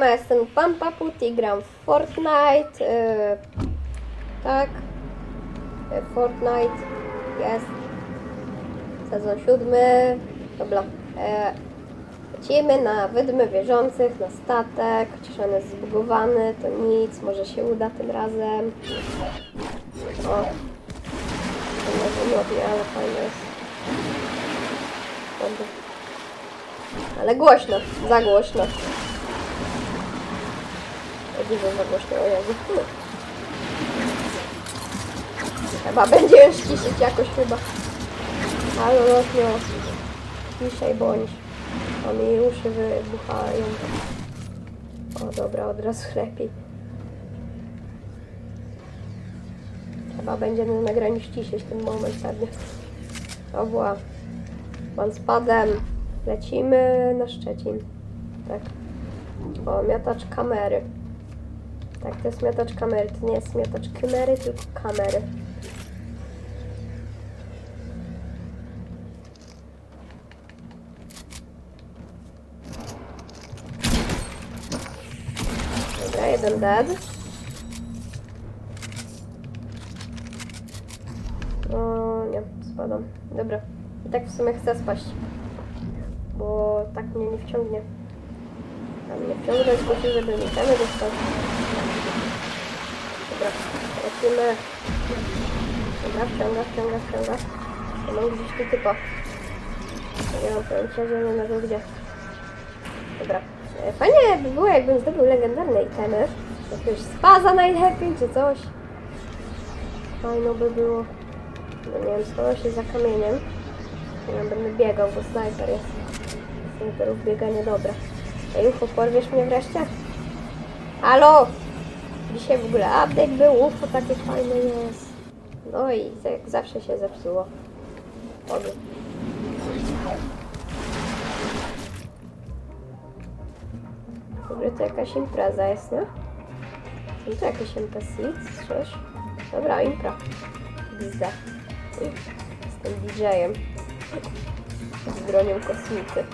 Siema, jestem Pan Paput i gram w Fortnite. Yy, tak. Yy, Fortnite jest. Sezon siódmy. Dobra. E, lecimy na wydmy wierzących, na statek. Chociaż on jest zbugowany, to nic. Może się uda tym razem. O. To może nie, ale fajne jest. Ale głośno, za głośno. Widzę za głośno, o Jezu. Chyba będzie już ciszyć jakoś chyba. Ale głośno. Ciszej bądź. A mi uszy wybuchają. O dobra, od razu lepiej. Chyba będzie na nagraniu ściszyć ten moment pewnie. Dobra. Pan spadem. Lecimy na Szczecin. Tak. O, miotacz kamery. Tak, to jest miotacz kamery. To nie jest miotacz kamery, tylko kamery. Dobra, jeden dead. O, nie, spadam. Dobra. I tak w sumie chcę spaść. Bo tak mnie nie wciągnie. A mnie wciągnąć musi, żeby mi temy dostać. Dobra, lecimy. Dobra, wciąga, wciąga, wciąga. Ja mam gdzieś tu typa. Nie mam pojęcia zielonego gdzie. Dobra. E, Fajnie by było, jakbym zdobył legendarne itemy. Jakiegoś spaza najlepiej, czy coś. Fajno by było. No nie wiem, schował się za kamieniem. Ja będę biegał, bo snajper jest. Snajperów bieganie dobre. Ej, UFO, porwiesz mnie wreszcie? Halo! Dzisiaj w ogóle update był, UFO takie fajne jest. No i jak zawsze się zepsuło. Oby. Dobra, to jakaś impreza jest, nie? Są to jakieś NPC, coś? Dobra, impra. Gzda. Jestem DJ-em. Z bronią kosmity.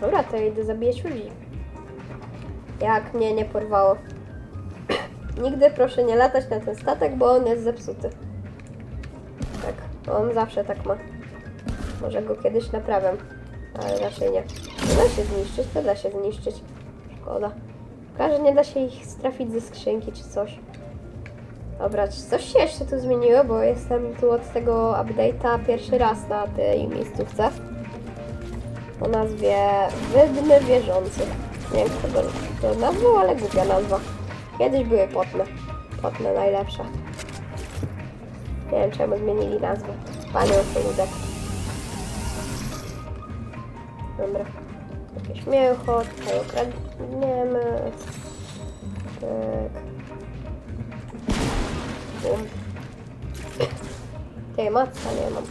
Dobra, to ja idę zabijać ludzi. Jak mnie nie porwało. Nigdy proszę nie latać na ten statek, bo on jest zepsuty. Tak, on zawsze tak ma. Może go kiedyś naprawiam, ale raczej nie. Nie da się zniszczyć, to da się zniszczyć. Szkoda. Szkoda, nie da się ich strafić ze skrzynki czy coś. Dobra, czy coś się jeszcze tu zmieniło, bo jestem tu od tego update'a pierwszy raz na tej miejscówce. O nazwie Wydmy Wierzących. Nie wiem kto go to nazwał, ale głupia nazwa. Kiedyś były potne. Potne najlepsze. Nie wiem czemu zmienili nazwę. Panie Osoludek. Dobra. Jakieś mięcho, tutaj okradniemy. Tak. Bum. Tej macka nie mam.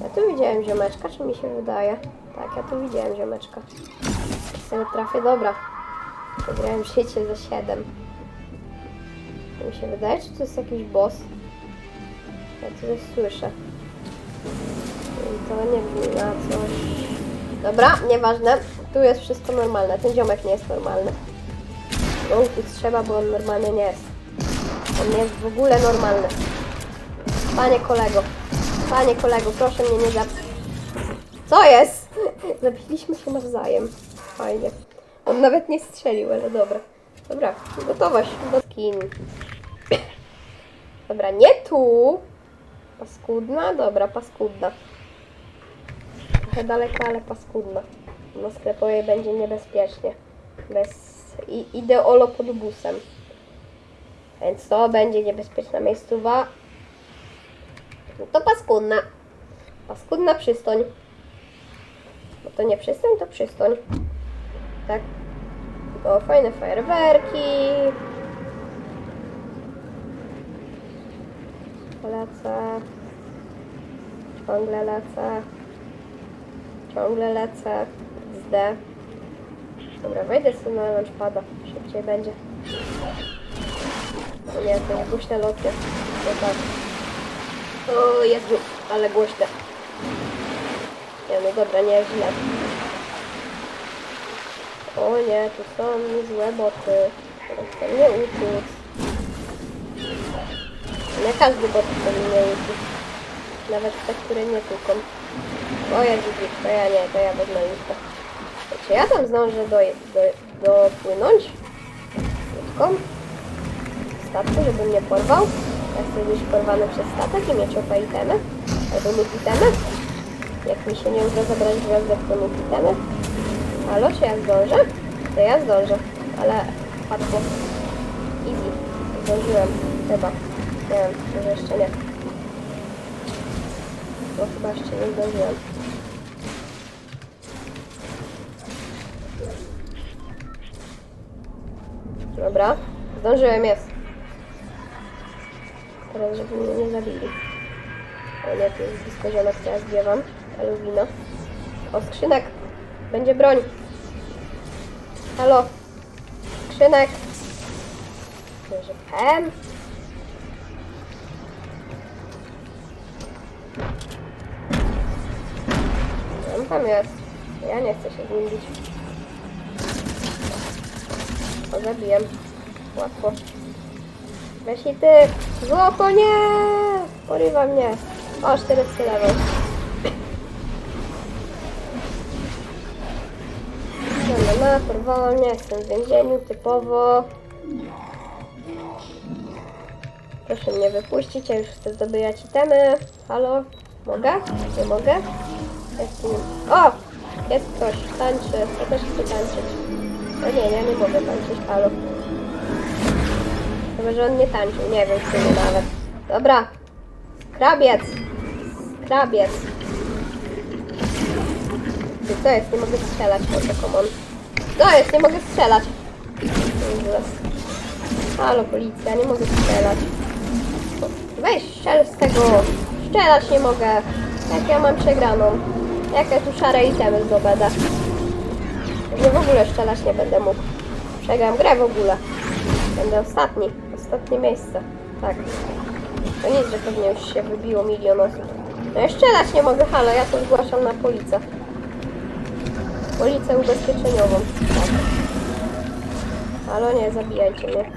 Ja tu widziałem ziomeczka, czy mi się wydaje? Tak, ja tu widziałem ziomeczka. Sobie trafię, dobra. Wygrałem siecie za 7. Mi się wydaje, czy to jest jakiś boss? Ja coś słyszę. To nie brzmi na coś. Dobra, nieważne. Tu jest wszystko normalne. Ten ziomek nie jest normalny. No, tu trzeba, bo on normalny nie jest. On nie jest w ogóle normalny. Panie kolego, panie kolego, proszę mnie nie zap... Co jest? Zabiliśmy się nawzajem. Fajnie. On nawet nie strzelił, ale dobra. Dobra, gotowość do skin. Dobra, nie tu. Paskudna? Dobra, paskudna. Trochę daleko, ale paskudna. Na sklepowej będzie niebezpiecznie. Bez... I, idę olo pod busem. Więc to będzie niebezpieczna miejscowa. No to paskudna. Paskudna przystoń. Bo to nie przystoń, to przystoń. Tak. O, fajne fajerwerki. Lecę. Ciągle lecę. Ciągle lecę. Zd. Dobra, wejdę sobie na launchpada. Szybciej będzie. O nie, to jest głośne loty. To tak. O Jezu, ale głośne. Nie no dobra, nie źle. O nie, tu są złe boty. Chcą mnie uciec. Nie każdy bot chce mnie uciec. Nawet te, które nie tłuką. O Jezu, to ja nie, to ja wezmę listę. Czy ja tam zdążę do, do, dopłynąć? Łódką? Statku, żeby mnie porwał? Ja chcę być porwany przez statek i mieć opa itemy? Albo mieć itemy? Jak mi się nie uda zabrać gwiazdek, to mieć itemy? Halo, czy ja zdążę? To ja zdążę, ale łatwo. Easy. Zdążyłem. Chyba. Nie wiem, może jeszcze nie. No chyba jeszcze nie zdążyłem. Dobra. Zdążyłem, jest. Teraz, żeby mnie nie zabili. O nie, tu jest blisko ziomek, co ja zbiewam. Alubino. O, skrzynek. Będzie broń. Halo. Skrzynek. Że pen. On tam jest. Ja nie chcę się z nim bić. O, zabiję. Łatwo. Weź i ty. Złoto, nie! Porywa mnie. O, 40 level. No, no, no, porwała mnie, jestem w więzieniu, typowo. Proszę mnie wypuścić, ja już chcę zdobijać itemy. Halo? Mogę? Nie mogę? Jest. O! Jest ktoś, tańczy. Ja też chcę tańczyć. No nie, ja nie mogę tańczyć, halo. Chyba, że on nie tańczył, nie wiem w sumie nawet. Dobra. Krabiec. Krabiec. Co jest? Nie mogę strzelać, po co Co jest? Nie mogę strzelać. Halo, policja, nie mogę strzelać. Weź, strzel z tego. Strzelać nie mogę. Jak ja mam przegraną? Jak ja tu szare itemy zdobędę? Że w ogóle strzelać nie będę mógł. Przegram grę w ogóle. Będę ostatni. Ostatnie miejsce. Tak. To nic, że pewnie już się wybiło milion osób. No ja strzelać nie mogę, halo, ja to zgłaszam na policję. Policję ubezpieczeniową. Halo, nie, zabijajcie mnie.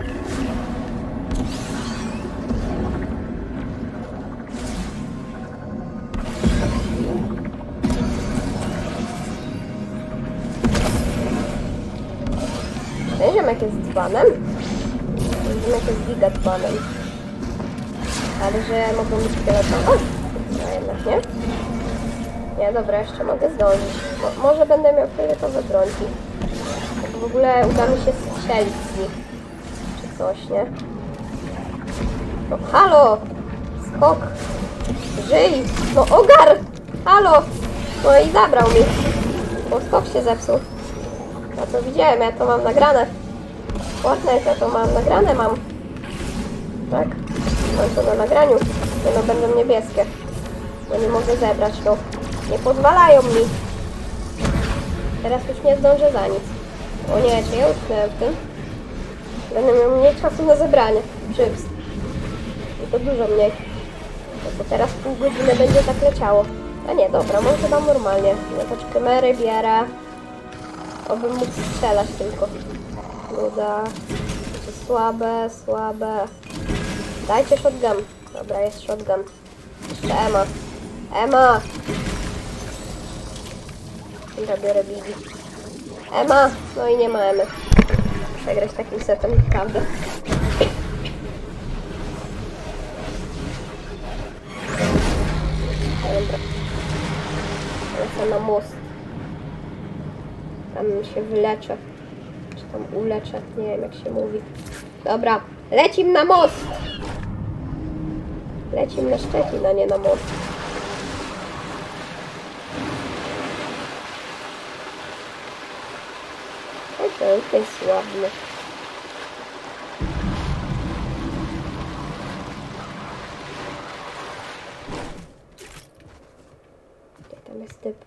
Ten ziomek jest dzbanem. Ten ziomek jest giga dzbanem. Ale że mogą być fioletowe? No jednak nie. Nie, dobra, jeszcze mogę zdążyć. Mo może będę miał fioletowe brońki. W ogóle uda mi się nich. Czy coś, nie? No halo! Skok! Żyj! No ogar! Halo! No i zabrał mi. Bo skok się zepsuł. Ja to widziałem, ja to mam nagrane. Fortnite, ja to mam nagrane, mam. Tak? Mam to na nagraniu. No, będą niebieskie. Bo nie mogę zebrać, no. Nie pozwalają mi. Teraz już nie zdążę za nic. O nie, czy ja utknąłem w tym? Będę miał mniej czasu na zebranie. Chips. I to dużo mniej. No to teraz pół godziny będzie tak leciało. A nie, dobra, może tam normalnie. No to kamery bierę. Obym mógł strzelać tylko. Nuda. To słabe, słabe. Dajcie shotgun. Dobra, jest shotgun. Jeszcze Ema. Ema! Dobra, biorę Bigi. Ema! No i nie ma Emy. Przegrać takim setem, naprawdę. Dobra. Lecę na most. Tam się wyleczę. Czy tam uleczę. Nie wiem jak się mówi. Dobra. Lecim na most! Lecim na Szczecin, a nie na most. Oj, to jest sławny. Gdzie tam jest typ?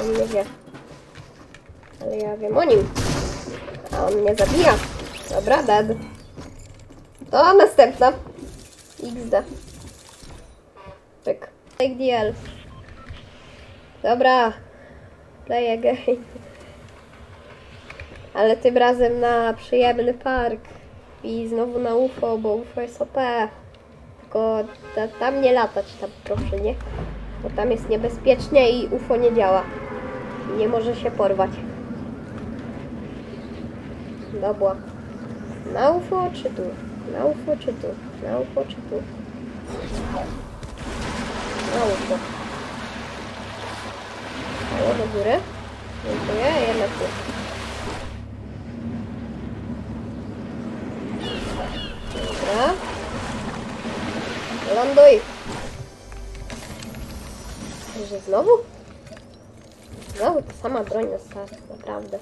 On nie wie. Ale ja wiem o nim. A on mnie zabija. Dobra, dead. To następna. XD. Pyk. Take elf. Dobra. Play again. Ale tym razem na przyjemny park. I znowu na UFO, bo UFO jest OP. Tylko ta, tam nie latać, tam proszę, nie? Bo tam jest niebezpiecznie i UFO nie działa. I nie może się porwać. Dobra. Na UFO czy tu? Na UFO czy tu? Na UFO czy tu? Na UFO. O, do góry. Dziękuję, jednak tu. Dobra. Ląduj. Że znowu? Znowu ta sama broń na start, naprawdę.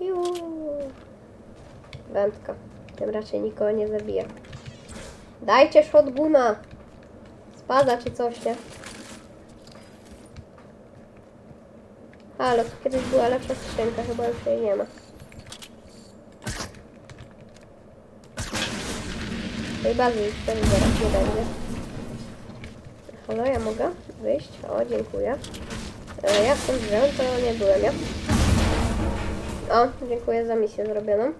Juuu. Wędka. Tym raczej nikogo nie zabija. Dajcie shotguna. Spada czy coś, nie? Ale to kiedyś była lepsza skrzynka, chyba już jej nie ma. Już też zaraz nie będzie. Halo, ja mogę wyjść? O, dziękuję. E, ja stąd wziąłem, to nie byłem ja. O, dziękuję za misję zrobioną.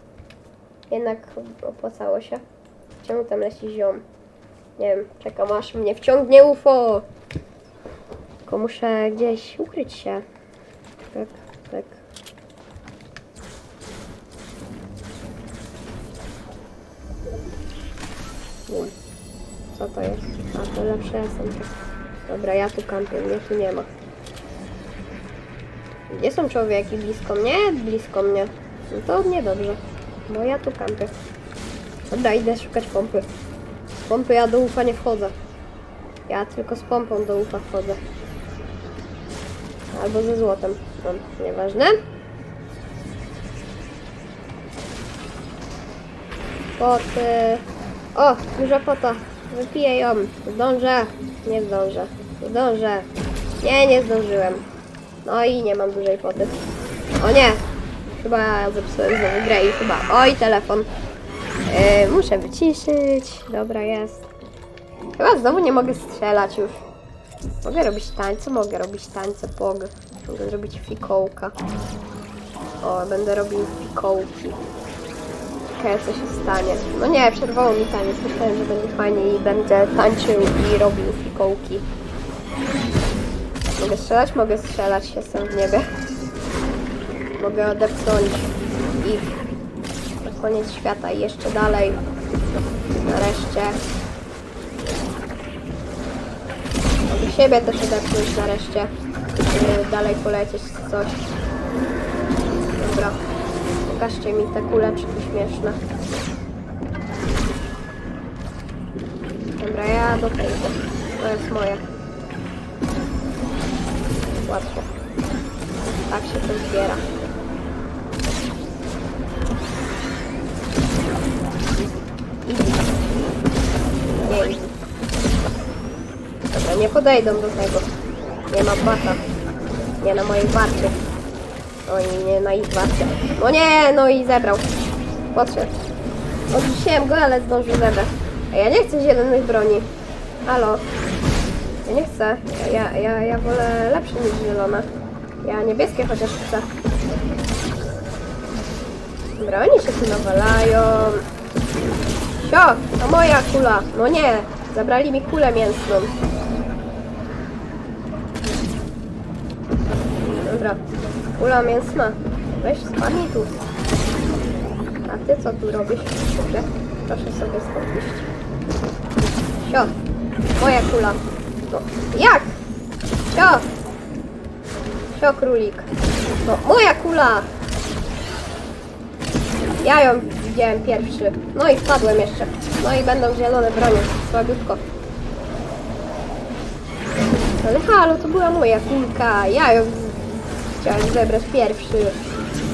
Jednak opłacało się. Czemu tam leci ziom? Nie wiem, czekam aż mnie wciągnie UFO. Tylko muszę gdzieś ukryć się. Tak, tak. Co to jest? A, to lepsze jestem. Dobra, ja tu kampię, mnie tu nie ma. Gdzie są człowieki? Blisko mnie? Blisko mnie. No to niedobrze, bo ja tu kampię. Dobra, idę szukać pompy. Z pompy ja do ufa nie wchodzę. Ja tylko z pompą do ufa wchodzę. Albo ze złotem. No, nieważne. Poty. O, duża pota. Wypiję ją. Zdążę. Nie zdążę. Zdążę. Nie, nie zdążyłem. No i nie mam dużej poty. O nie. Chyba zepsułem znowu grę i chyba... Oj, telefon. Yy, muszę wyciszyć. Dobra, jest. Chyba znowu nie mogę strzelać już. Mogę robić tańce, mogę robić tańce, pog. Mogę zrobić fikołka. O, będę robił fikołki. Co się stanie. No nie, przerwało mi taniec. Myślałem, że będzie fajnie i będę tańczył i robił fikołki. Mogę strzelać? Mogę strzelać, jestem w niebie. Mogę odepchnąć ich na koniec świata i jeszcze dalej. Nareszcie. Mogę siebie też odepchnąć nareszcie. Yy, dalej polecieć coś. Dobra. Pokażcie mi te kuleczki śmieszne. Dobra, ja do tego. To jest moje. Łatwo. Tak się to zbiera. Easy. Dobra, nie podejdą do tego. Nie ma bata. Nie na mojej warcie. Oj, nie na ich warcie. No nie, no i zebrał. Podszedł. Odrzuciłem go, ale zdążył zebrać. A ja nie chcę zielonych broni. Halo. Ja nie chcę. Ja, ja, ja wolę lepsze niż zielone. Ja niebieskie chociaż chcę. Dobra, się tu nawalają. Sio, to moja kula. No nie, zabrali mi kulę mięsną. Dobra, kula mięsna. Weź spadnij tu. A ty co tu robisz? Proszę, proszę sobie stąd iść. Sio, moja kula. No, jak? Sio! Sio, królik. No, moja kula! Ja ją widziałem pierwszy. No i wpadłem jeszcze. No i będą zielone bronie. Słabiutko. Ale halo, to była moja kulka. Ja ją chciałem zebrać pierwszy.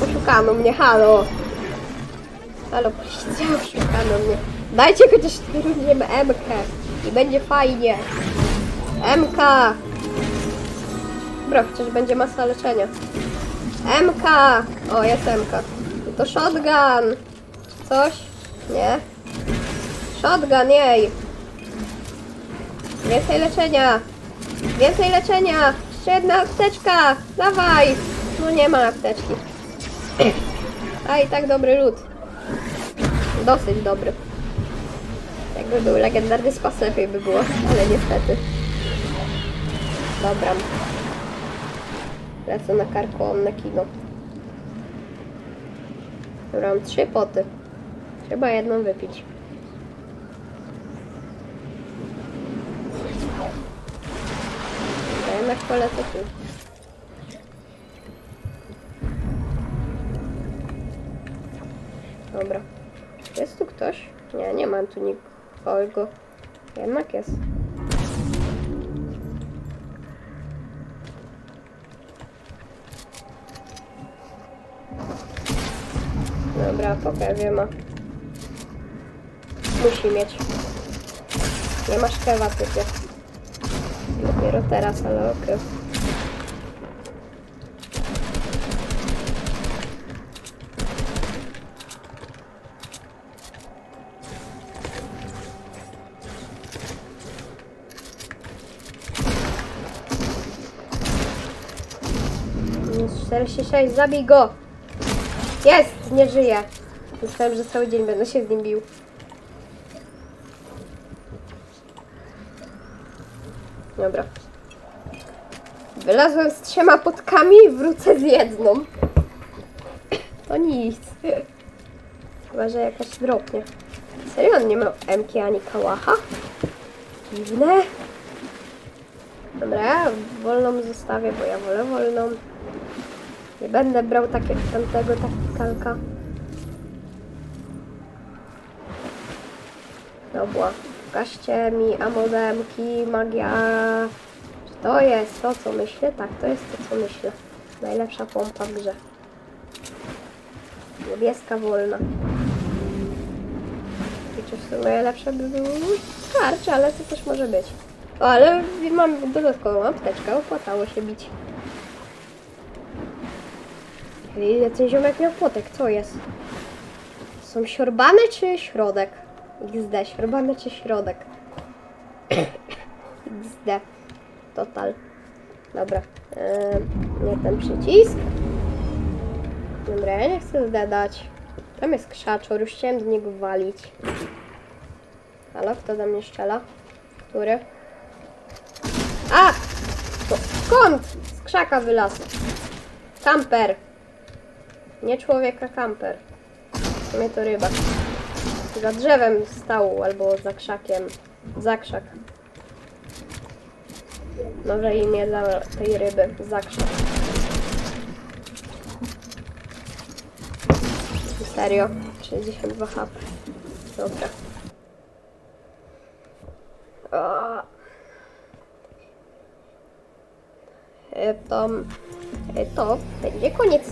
Oszukano mnie, halo. Halo, policja, oszukano mnie. Dajcie chociaż trudniem MK i będzie fajnie. MK! Dobra, chociaż będzie masa leczenia. MK! O, jest MK. To shotgun! Coś? Nie? Shotgun, jej! Więcej leczenia! Więcej leczenia! Jeszcze jedna apteczka! Dawaj! No nie ma apteczki. A i tak dobry lód. Dosyć dobry. Jakby był legendarny spas, lepiej by było, ale niestety. Dobra. Lecę na karkołomne kino. Dobra, mam trzy poty. Trzeba jedną wypić. Ja jednak polecę tu. Dobra. Jest tu ktoś? Nie, nie mam tu nikogo. Jednak jest. Dobra, pokażę ma. Musi mieć. Nie masz kewa, typie. Dopiero teraz, ale okej. Minus 46, zabij go! Jest! Nie żyje! Myślałem, że cały dzień będę się z nim bił. Dobra. Wylazłem z trzema potkami i wrócę z jedną. To nic. Chyba, że jakaś dropnie. Serio on nie ma MK ani kałacha? Dziwne. Dobra, ja wolną zostawię, bo ja wolę wolną. Nie będę brał takie, tamtego takikalka. Dobra, pokażcie mi amodemki, magia. Czy to jest to, co myślę? Tak, to jest to, co myślę. Najlepsza pompa w grze. Niebieska wolna. Czy w sumie lepsze by było tarcze, ale to też może być. O, ale mam dodatkową apteczkę, opłacało się bić. Ile ten ziomek miał płotek? Co jest? Są siorbane czy środek? XD, siorbane czy środek? XD. Total. Dobra. Eee, nie ten przycisk. Dobra, ja nie chcę zdadać. Tam jest krzaczor, już chciałem do niego walić. Halo, kto do mnie strzela? Który? A! To skąd? Z krzaka wylazł. Kamper. Nie człowieka kamper. W sumie to ryba. Za drzewem stał albo za krzakiem. Za krzak. Może imię dla tej ryby. Za krzak. Serio? 62 HP. Dobra. O. E, To, e, to będzie koniec.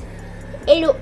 Elu,